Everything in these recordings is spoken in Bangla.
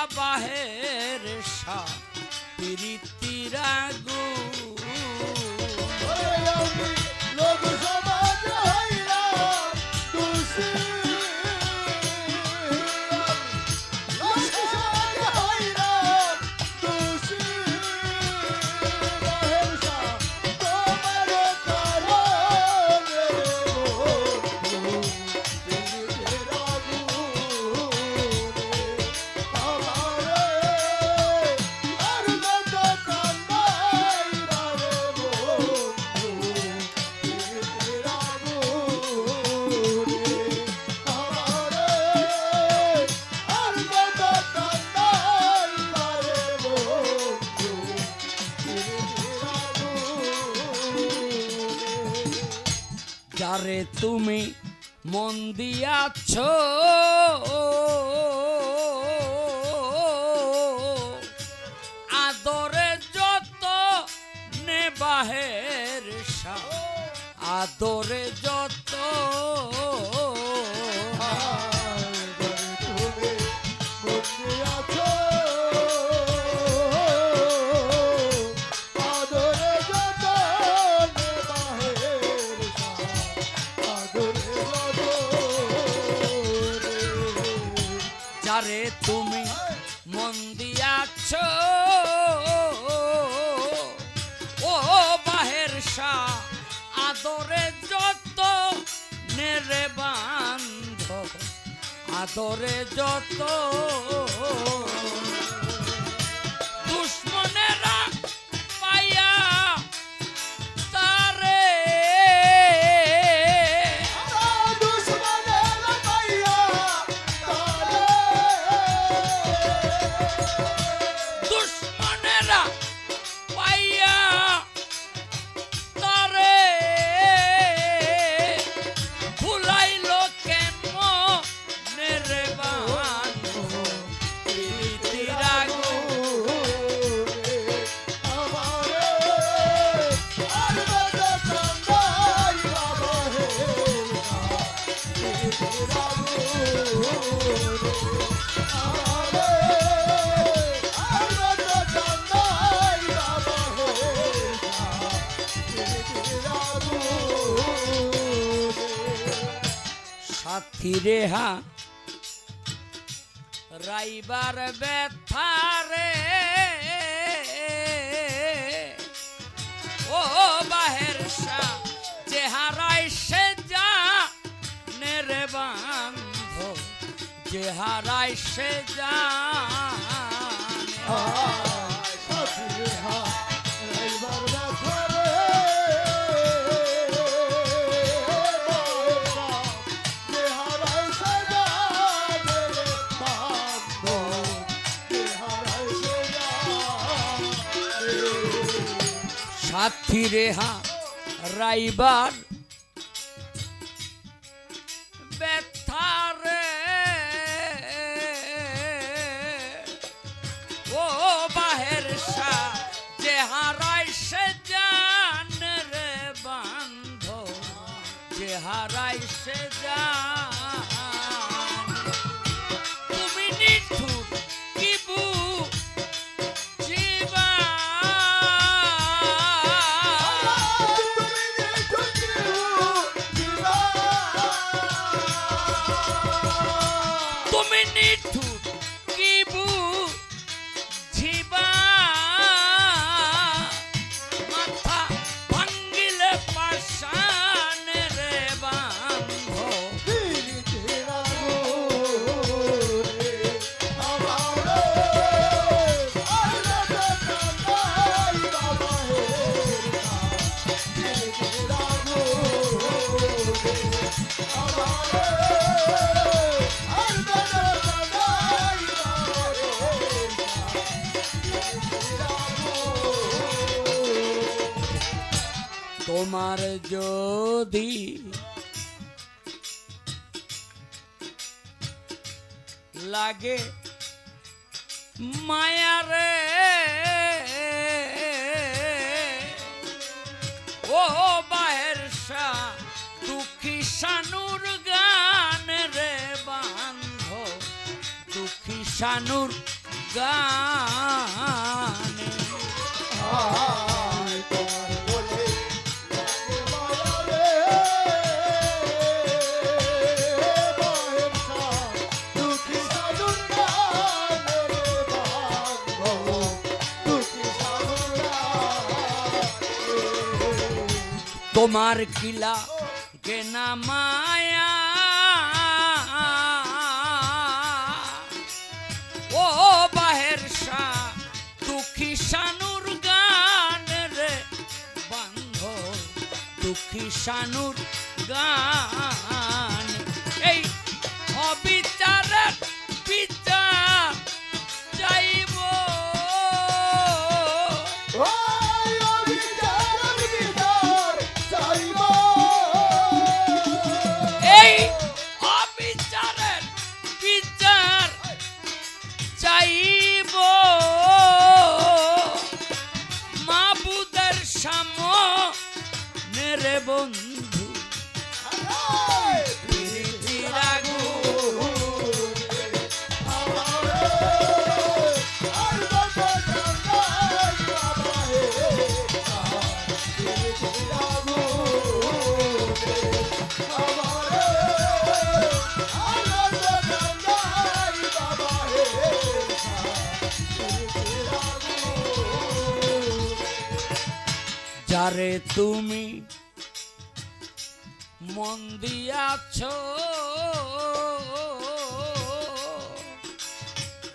যত কান্দাই বাবা হের সা প্রীতিরা মন দিয়াছ। আদরে যত নেবাহের সা আদরে সা আদরে যত নেরে বান্ধ আদরে যত সাথী রেহা রাইবার ব্যথারে ও বাহের সা চেহারাই সে যা নেরে বান্ধ চেহারাই সে যা সাথী রেহা রাইবার ব্যথারে ও বাহের সা যে হারাই সে জান রে বান্ধ যে হারাই সে জান তোমার যদি লাগে মায়ারে ও বাহের দুঃখী শানুর গান রে বান্ধ। শানুর গানে। হায় তোমার বলে তোমার কিলা কেনা মায়া? ও বাহের শাহ দুঃখী শানুর গান রে বান্ধ, দুঃখী শানুর গান। এই অবিচারের যারে তুমি মন দিয়াছ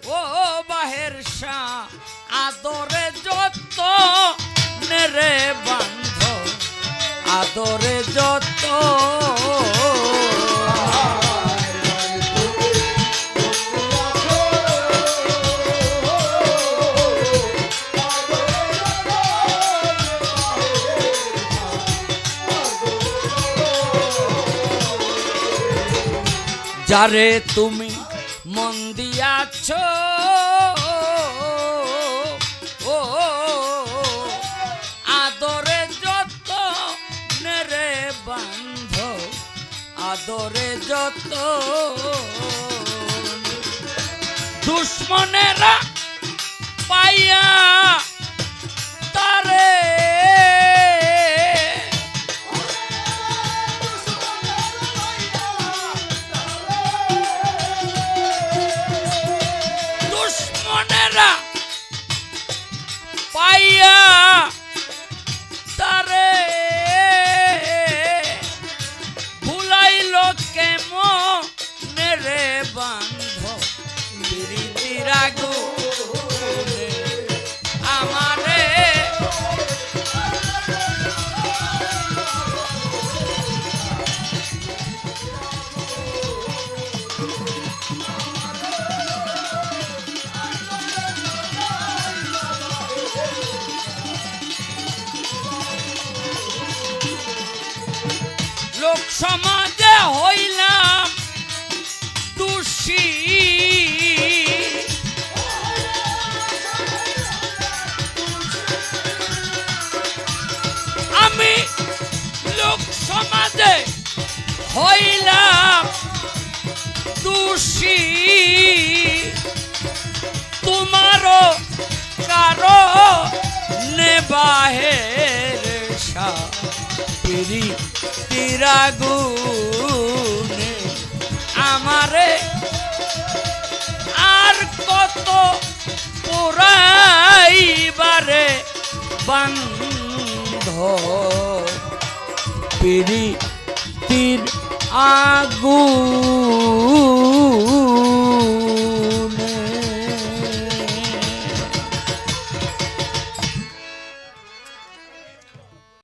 ও বাহের শাহ আদরে যত নেরে বান্ধ আদরে যত যারে তুমি মন দিয়াছ। ও আদরে যত নেরে বান্ধ আদরে যত দুশ্মনেরা পাইয়া পাইয়া তারে ভুলাইল কেমন রে? Chama তিরাগুনে আমারে আর কত পুরাইবারে বন্ধ। পিড়ি তীর আগুন